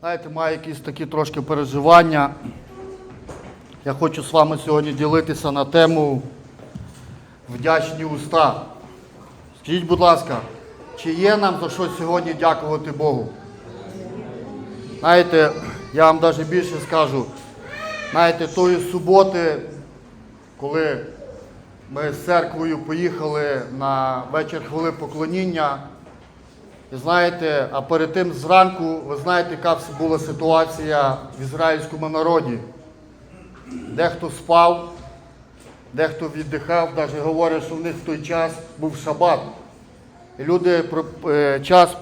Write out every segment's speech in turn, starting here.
Знаєте, маю якісь такі трошки переживання. Я хочу з вами сьогодні ділитися на тему вдячні уста. Скажіть, будь ласка, чи є нам за що сьогодні дякувати Богу? Знаєте, я вам навіть більше скажу, знаєте, тої суботи, коли ми з церквою поїхали на вечір хвили поклоніння, і знаєте, а перед тим зранку, ви знаєте, яка була ситуація в ізраїльському народі. Дехто спав, дехто віддихав, навіть говорять, що в них в той час був шабат. І люди е, час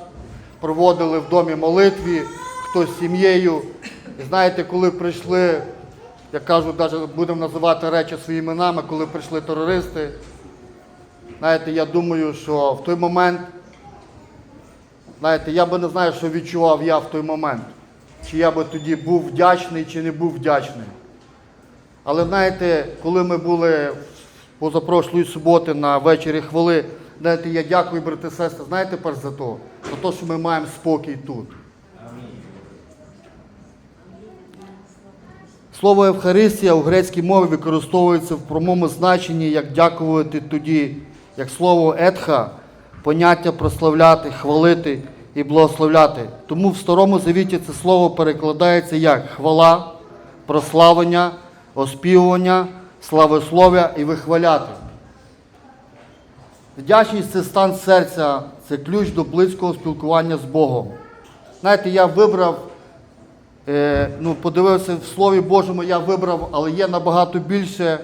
проводили в домі молитві, хтось з сім'єю. І знаєте, коли прийшли, як кажуть, навіть будемо називати речі своїми іменами, коли прийшли терористи, знаєте, я думаю, що в той момент Знаєте, я би не знаю, що відчував я в той момент. Чи я би тоді був вдячний, чи не був вдячний. Але знаєте, коли ми були позапрошлої суботи на вечері хвили, знаєте, я дякую, брати сестри, знаєте перш за то? За те, що ми маємо спокій тут. Слово Евхаристія у грецькій мові використовується в прямому значенні як дякувати тоді, як слово етха, поняття прославляти, хвалити і благословляти. Тому в Старому Завіті це слово перекладається як хвала, прославлення, оспівування, славослов'я і вихваляти. Вдячність це стан серця, це ключ до близького спілкування з Богом. Знаєте, я вибрав Е, ну, подивився в Слові Божому, я вибрав, але є набагато більше.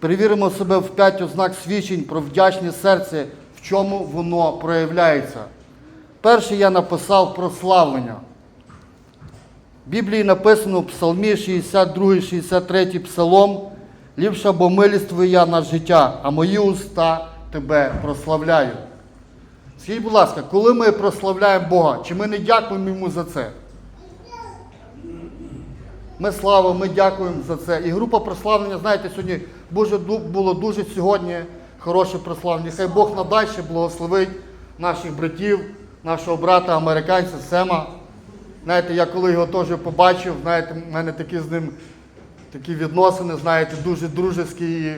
Перевіримо себе в п'ять ознак свідчень про вдячне серце, в чому воно проявляється. Перше я написав прославлення. В Біблії написано в Псалмі 62, 63 псалом, ліпша бо милість твоя на життя, а мої уста тебе прославляють. Скажіть, будь ласка, коли ми прославляємо Бога, чи ми не дякуємо йому за це? Ми слава, ми дякуємо за це. І група прославлення, знаєте, сьогодні Боже, було дуже сьогодні хороше прославлення. Хай Бог надальше благословить наших братів, нашого брата, американця Сема. Знаєте, я коли його теж побачив, знаєте, в мене такі з ним такі відносини, знаєте, дуже дружеські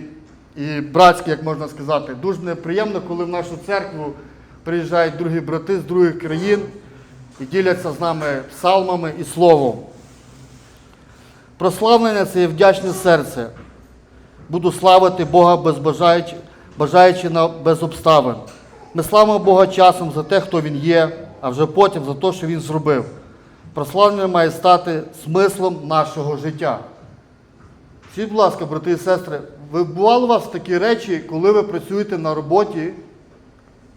і, братські, як можна сказати. Дуже неприємно, коли в нашу церкву приїжджають другі брати з других країн і діляться з нами псалмами і словом. Прославлення це є вдячне серце. Буду славити Бога без бажаючи, бажаючи на, без обставин. Ми славимо Бога часом за те, хто Він є, а вже потім за те, що Він зробив. Прославлення має стати смислом нашого життя. Скажіть, будь ласка, брати і сестри, ви бували у вас такі речі, коли ви працюєте на роботі,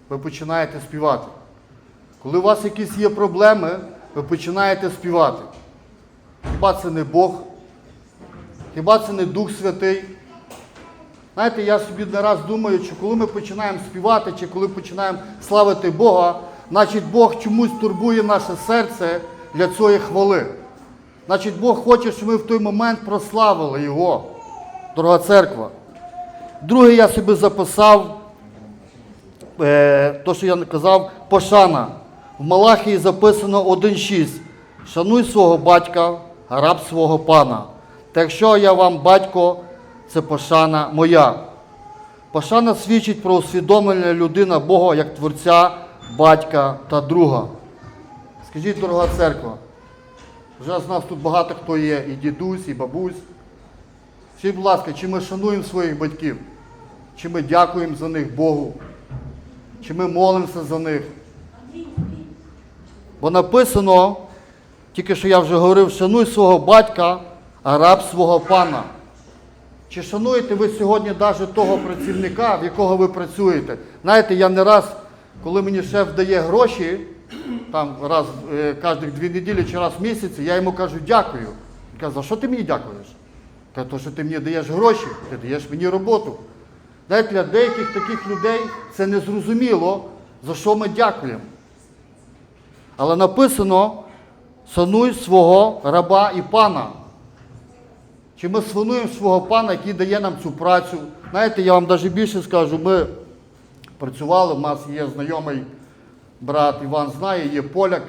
ви починаєте співати. Коли у вас якісь є проблеми, ви починаєте співати. Хіба це не Бог? Хіба це не Дух Святий? Знаєте, я собі не раз думаю, що коли ми починаємо співати, чи коли починаємо славити Бога, значить Бог чомусь турбує наше серце для цієї хвали. Значить, Бог хоче, щоб ми в той момент прославили Його, дорога церква. Друге, я собі записав, е, то, що я казав, пошана. В Малахії записано 1.6. Шануй свого батька, раб свого пана. Та якщо я вам батько, це пошана моя. Пошана свідчить про усвідомлення людина Бога як Творця, батька та друга. Скажіть, дорога церква, вже з нас тут багато хто є, і дідусь, і бабусь. Скажіть, будь ласка, чи ми шануємо своїх батьків? Чи ми дякуємо за них Богу? Чи ми молимося за них? Бо написано, тільки що я вже говорив, шануй свого батька, а раб свого пана. Чи шануєте ви сьогодні навіть того працівника, в якого ви працюєте? Знаєте, я не раз, коли мені шеф дає гроші, там раз е, кожні дві неділі чи раз в місяць, я йому кажу дякую. Він каже, за що ти мені дякуєш? Каже, то, що ти мені даєш гроші, ти даєш мені роботу. Знаєте, для деяких таких людей це незрозуміло, за що ми дякуємо. Але написано: шануй свого раба і пана. Чи ми шануємо свого пана, який дає нам цю працю? Знаєте, я вам навіть більше скажу, ми працювали. У нас є знайомий брат Іван знає, є поляк,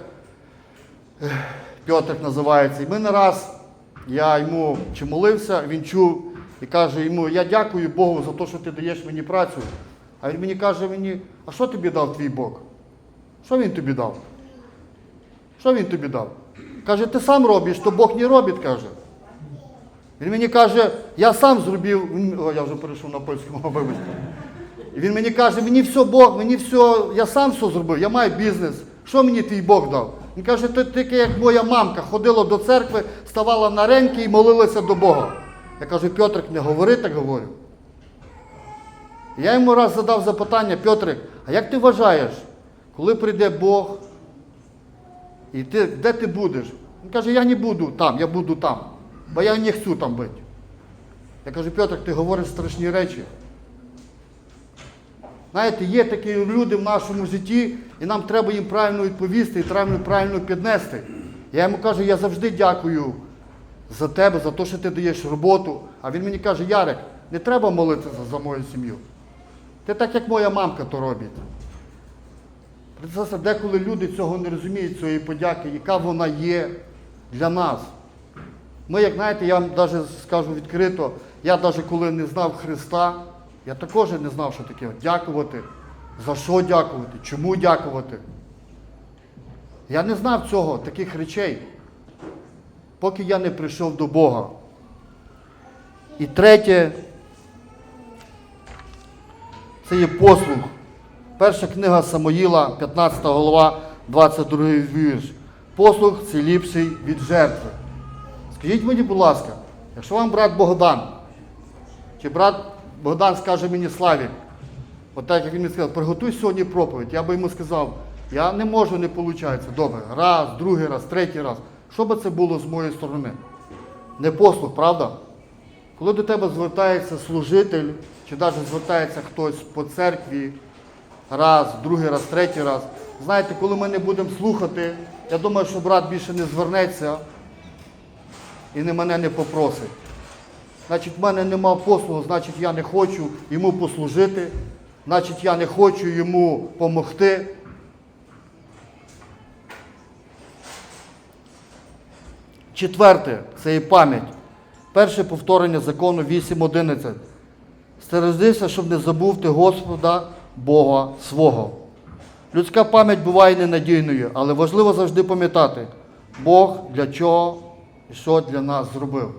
Пьотр називається. І ми не раз, я йому чи молився, він чув і каже йому, я дякую Богу за те, що ти даєш мені працю. А він мені каже мені, а що тобі дав твій Бог? Що він тобі дав? Що він тобі дав? Каже, ти сам робиш, то Бог не робить, каже. Він мені каже, я сам зробив, о, я вже перейшов на польську вибачте. Він мені каже, мені все Бог, мені все, я сам все зробив, я маю бізнес. Що мені твій Бог дав? Він каже, ти таке, як моя мамка, ходила до церкви, ставала на ренки і молилася до Бога. Я кажу, Пьотрик, не говори, так говорю. Я йому раз задав запитання, Пьотрик, а як ти вважаєш, коли прийде Бог, і ти, де ти будеш? Він каже, я не буду там, я буду там, бо я не хочу там бути. Я кажу, Пьотрик, ти говориш страшні речі. Знаєте, є такі люди в нашому житті, і нам треба їм правильно відповісти і треба правильно піднести. Я йому кажу, я завжди дякую за тебе, за те, що ти даєш роботу. А він мені каже, Ярик, не треба молитися за мою сім'ю. Ти так, як моя мамка то робить. Це деколи люди цього не розуміють, цієї подяки, яка вона є для нас. Ми, як знаєте, я вам навіть скажу відкрито, я навіть коли не знав Христа, я також не знав, що таке дякувати, за що дякувати, чому дякувати. Я не знав цього, таких речей, поки я не прийшов до Бога. І третє, це є послуг. Перша книга Самоїла, 15 голова, 22 вірш. Послуг це ліпший від жертви. Скажіть мені, будь ласка, якщо вам брат Богдан, чи брат Богдан скаже мені Славік, от так як він мені сказав, приготуй сьогодні проповідь, я би йому сказав, я не можу, не виходить. Добре, раз, другий раз, третій раз. Що би це було з моєї сторони? Не послуг, правда? Коли до тебе звертається служитель, чи навіть звертається хтось по церкві, раз, другий раз, третій раз. Знаєте, коли ми не будемо слухати, я думаю, що брат більше не звернеться і не мене не попросить. Значить, в мене нема послугу, значить, я не хочу йому послужити, значить, я не хочу йому допомогти. Четверте це і пам'ять. Перше повторення закону 8.11. Стережися, щоб не забув ти Господа Бога свого. Людська пам'ять буває ненадійною, але важливо завжди пам'ятати, Бог для чого і що для нас зробив.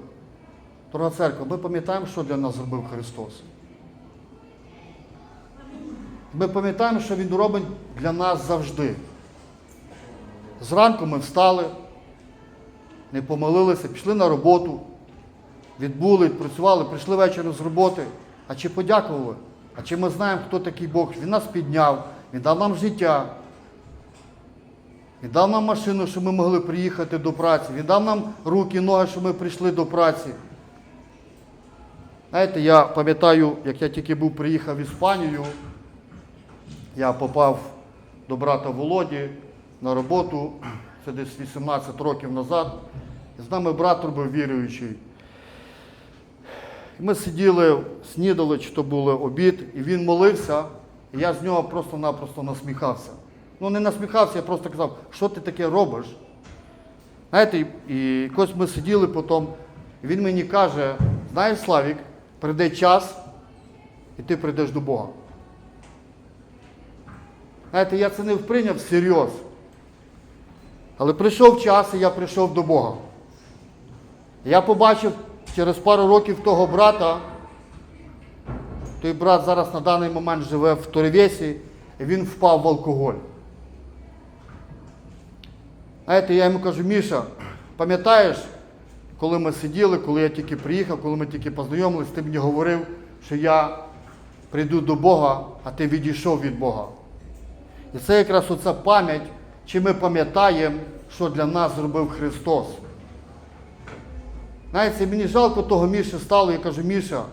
Дорога церква, ми пам'ятаємо, що для нас зробив Христос. Ми пам'ятаємо, що Він робить для нас завжди. Зранку ми встали, не помолилися, пішли на роботу, відбули, відпрацювали, прийшли вечором з роботи. А чи подякували? А чи ми знаємо, хто такий Бог? Він нас підняв, Він дав нам життя. Він дав нам машину, щоб ми могли приїхати до праці. Він дав нам руки, ноги, щоб ми прийшли до праці. Знаєте, я пам'ятаю, як я тільки був приїхав в Іспанію, я попав до брата Володі на роботу, це десь 18 років назад. І з нами брат робив віруючий. І ми сиділи, снідали, чи то був обід, і він молився, і я з нього просто-напросто насміхався. Ну, не насміхався, я просто казав, що ти таке робиш? Знаєте, і- якось ми сиділи потім, і він мені каже, знаєш, Славік, прийде час, і ти прийдеш до Бога. Знаєте, я це не вприйняв всерйоз. Але прийшов час, і я прийшов до Бога. Я побачив через пару років того брата, той брат зараз на даний момент живе в Торевесі, і він впав в алкоголь. Знаєте, я йому кажу, Міша, пам'ятаєш, коли ми сиділи, коли я тільки приїхав, коли ми тільки познайомились, ти мені говорив, що я прийду до Бога, а ти відійшов від Бога. І це якраз оця пам'ять, чи ми пам'ятаємо, що для нас зробив Христос. Знаєте, мені жалко того Міші стало, я кажу, Міша,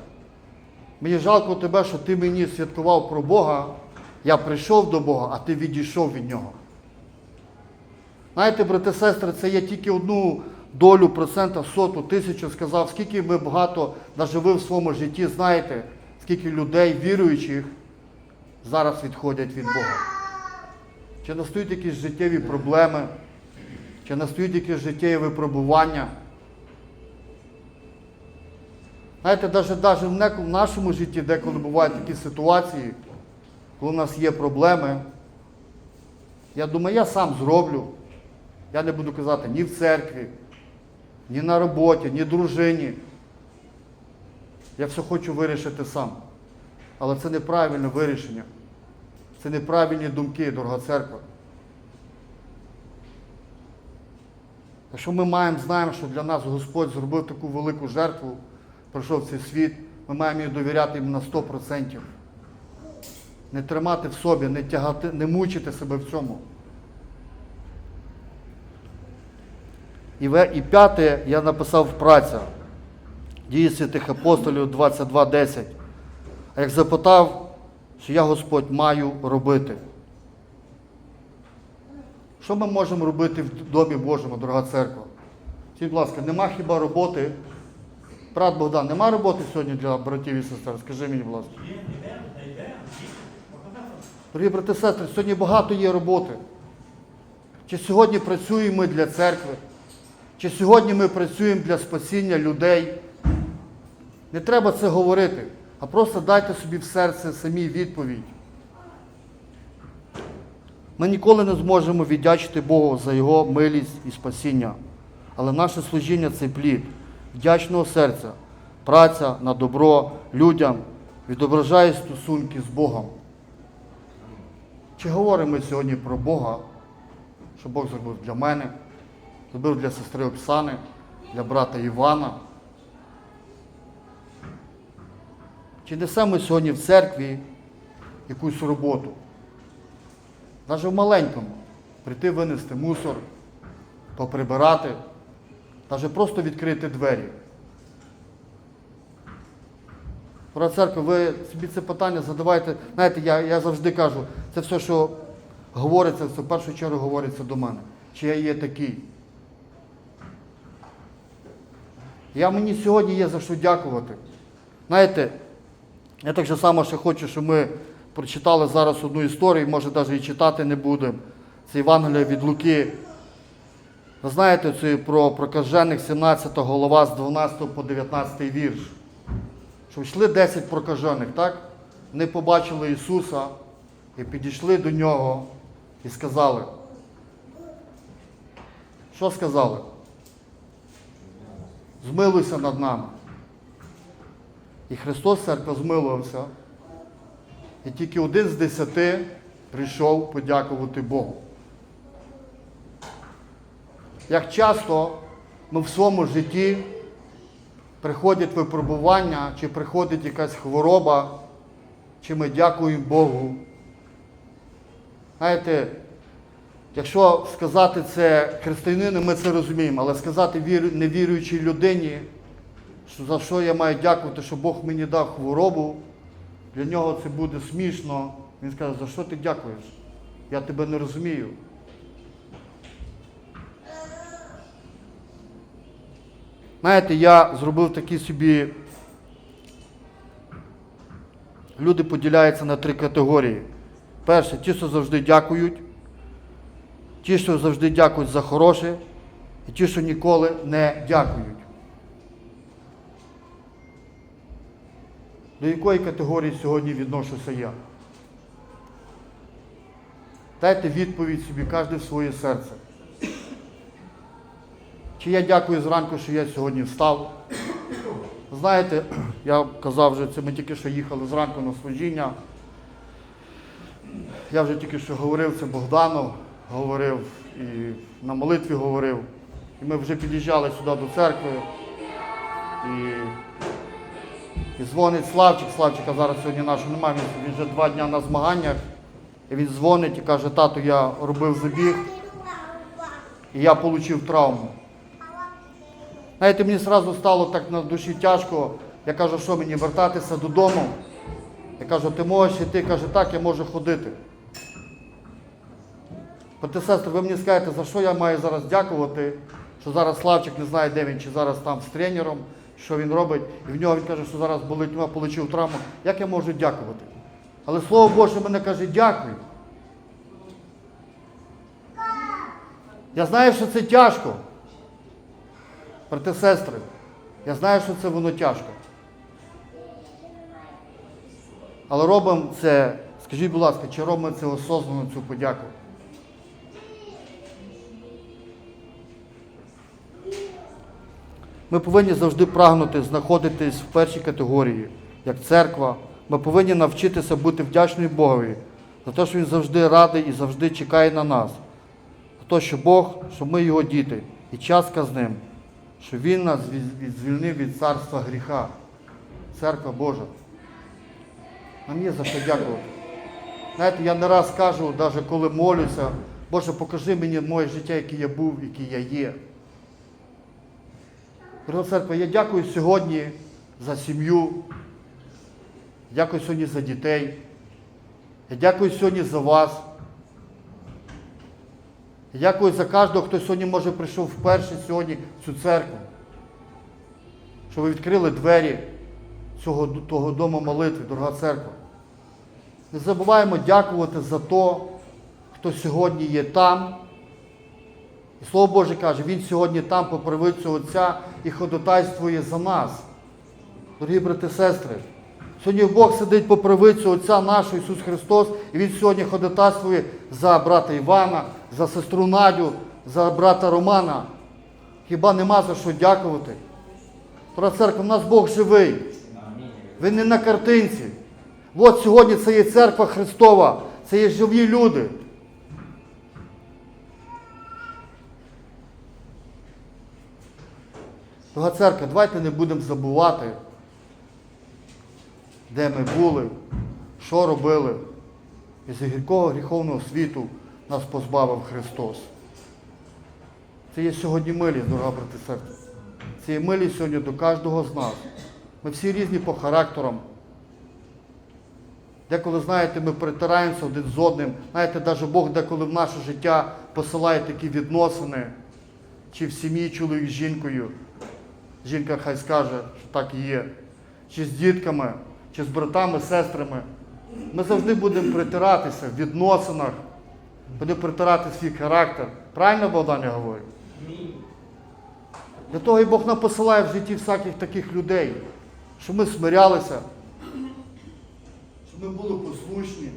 мені жалко тебе, що ти мені святкував про Бога, я прийшов до Бога, а ти відійшов від Нього. Знаєте, брати сестри, це є тільки одну долю процента, соту, тисячу сказав, скільки ми багато, навіть в своєму житті знаєте, скільки людей, віруючих, зараз відходять від Бога? Чи настають якісь життєві проблеми, чи настають якісь життєві випробування? Знаєте, навіть, в в нашому житті деколи бувають такі ситуації, коли у нас є проблеми. Я думаю, я сам зроблю. Я не буду казати ні в церкві, ні на роботі, ні дружині. Я все хочу вирішити сам. Але це неправильне вирішення. Це неправильні думки, дорога церква. Якщо ми маємо, знаємо, що для нас Господь зробив таку велику жертву, пройшов цей світ, ми маємо їй довіряти йому на 100%. Не тримати в собі, не тягати, не мучити себе в цьому. І, п'яте я написав праця. Дії святих апостолів 22.10. А як запитав, що я Господь маю робити. Що ми можемо робити в домі Божому, дорога церква? Скажіть, будь ласка, нема хіба роботи? Брат Богдан, нема роботи сьогодні для братів і сестер? Скажи мені, будь ласка. Дорогі брати і сестри, сьогодні багато є роботи. Чи сьогодні працюємо ми для церкви? Чи сьогодні ми працюємо для спасіння людей? Не треба це говорити, а просто дайте собі в серце самі відповідь. Ми ніколи не зможемо віддячити Богу за Його милість і спасіння. Але наше служіння це плід вдячного серця, праця на добро людям відображає стосунки з Богом. Чи говоримо ми сьогодні про Бога, що Бог зробив для мене, зробив для сестри Оксани, для брата Івана? Чи несемо ми сьогодні в церкві якусь роботу? Навіть в маленькому. Прийти винести мусор, поприбирати, навіть просто відкрити двері. Про церкву, ви собі це питання задавайте. Знаєте, я, я завжди кажу, це все, що говориться, це в першу чергу говориться до мене. Чи я є такий? Я мені сьогодні є за що дякувати. Знаєте, я так же само ще хочу, щоб ми прочитали зараз одну історію, може навіть і читати не будемо. Це Євангелія від Луки. Ви знаєте це про прокажених 17 голова з 12 по 19 вірш. Що йшли 10 прокажених, так? Вони побачили Ісуса і підійшли до нього і сказали. Що сказали? Змилуйся над нами. І Христос церква змилувався. І тільки один з десяти прийшов подякувати Богу. Як часто ми в своєму житті приходять випробування, чи приходить якась хвороба, чи ми дякуємо Богу. Знаєте, якщо сказати це християнину, ми це розуміємо, але сказати віру, невіруючій людині, що за що я маю дякувати, що Бог мені дав хворобу, для нього це буде смішно. Він скаже, за що ти дякуєш? Я тебе не розумію. Знаєте, я зробив такі собі. Люди поділяються на три категорії. Перше, ті, що завжди дякують, ті, що завжди дякують за хороше, і ті, що ніколи не дякують. До якої категорії сьогодні відношуся я? Дайте відповідь собі, кожен в своє серце. Чи я дякую зранку, що я сьогодні встав? Знаєте, я казав вже, це ми тільки що їхали зранку на служіння. Я вже тільки що говорив це Богдану, говорив і на молитві говорив. І ми вже під'їжджали сюди до церкви. І, і дзвонить Славчик, Славчика зараз сьогодні нашого немає, він- вже два дні на змаганнях. І він дзвонить і каже, тату, я робив забіг, і я отримав травму. Знаєте, мені одразу стало так на душі тяжко. Я кажу, що мені вертатися додому. Я кажу, ти можеш іти, каже, так, я можу ходити. Брати сестри, ви мені скажете, за що я маю зараз дякувати, що зараз Славчик не знає, де він, чи зараз там з тренером, що він робить, і в нього він каже, що зараз болить, нього отримав травму. Як я можу дякувати? Але Слово Боже мене каже, дякую. Я знаю, що це тяжко. Брати сестри, я знаю, що це воно тяжко. Але робимо це, скажіть, будь ласка, чи робимо це осознанно цю подяку? Ми повинні завжди прагнути знаходитись в першій категорії, як церква. Ми повинні навчитися бути вдячними Богові за те, що Він завжди радий і завжди чекає на нас. За те, що Бог, що ми його діти, і частка з ним, що Він нас звільнив від царства гріха. Церква Божа. Нам є за що дякувати. Знаєте, я не раз кажу, навіть коли молюся, Боже, покажи мені моє життя, яке я був, який я є. Дорога церква, я дякую сьогодні за сім'ю. Дякую сьогодні за дітей. Я дякую сьогодні за вас. Я дякую за кожного, хто сьогодні може прийшов вперше сьогодні в цю церкву. Що ви відкрили двері цього того дому молитви, дорога церква. Не забуваємо дякувати за то, хто сьогодні є там. І Слово Боже каже, Він сьогодні там по правицю Отця і ходатайствує за нас. Дорогі брати і сестри, сьогодні Бог сидить по правицю Отця нашого Ісус Христос, і Він сьогодні ходатайствує за брата Івана, за сестру Надю, за брата Романа. Хіба нема за що дякувати? Дорога церква, в нас Бог живий. Ви не на картинці. От сьогодні це є церква Христова, це є живі люди. Дорога церква, давайте не будемо забувати, де ми були, що робили. І з гіркого гріховного світу нас позбавив Христос. Це є сьогодні милість, дорога брати серця. Це є милість сьогодні до кожного з нас. Ми всі різні по характерам. Деколи, знаєте, ми притираємося один з одним. Знаєте, навіть Бог деколи в наше життя посилає такі відносини, чи в сім'ї чоловік з жінкою. Жінка хай скаже, що так і є. Чи з дітками, чи з братами, сестрами. Ми завжди будемо притиратися в відносинах, будемо притирати свій характер. Правильно Богдан я говорю? Для того і Бог нам посилає в житті всяких таких людей, щоб ми смирялися, щоб ми були послушні.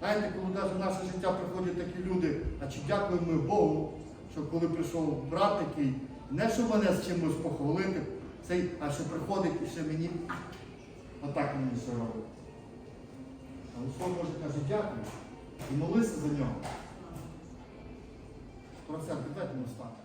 Знаєте, коли навіть в наше життя приходять такі люди, значить дякуємо Богу, що коли прийшов брат такий, не щоб мене з чимось похвалити, цей, а що приходить і ще мені отак мені все робить. А Господь може каже, дякую і молися за нього. Про це, давайте ми встанемо.